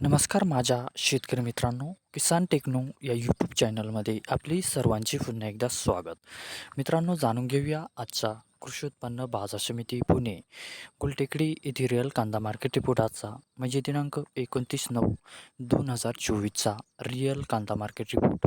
नमस्कार माझ्या शेतकरी मित्रांनो किसान टेक्नो या यूट्यूब चॅनलमध्ये आपली सर्वांचे पुन्हा एकदा स्वागत. मित्रांनो जाणून घेऊया आजचा कृषी उत्पन्न बाजार समिती पुणे कुलटेकडी येथे रिअल कांदा मार्केट रिपोर्ट आजचा म्हणजे दिनांक एकोणतीस नऊ दोन हजार चोवीसचा रिअल कांदा मार्केट रिपोर्ट.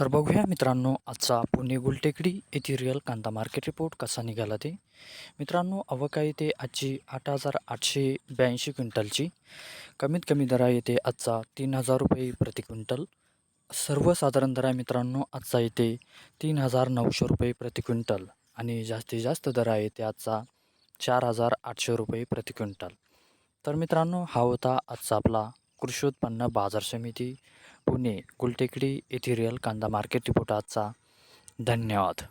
तर बघूया मित्रांनो आजचा पुणे गुलटेकडी येथील रिअल कांदा मार्केट रिपोर्ट कसा निघाला ते. मित्रांनो अवका आहे ते आजची आठ हजार आठशे ब्याऐंशी क्विंटलची. कमीत कमी दरा येते आजचा तीन हजार रुपये प्रति क्विंटल. सर्वसाधारण दरा मित्रांनो आजचा येते तीन हजार नऊशे रुपये प्रति क्विंटल. आणि जास्तीत जास्त दरा येते आजचा चार हजार आठशे रुपये प्रति क्विंटल. तर मित्रांनो हा होता आजचा आपला कृषी उत्पन्न बाजार समिती. पुणे गुलटेकडी येथील रिअल कांदा मार्केट रिपोर्ट आजचा. धन्यवाद.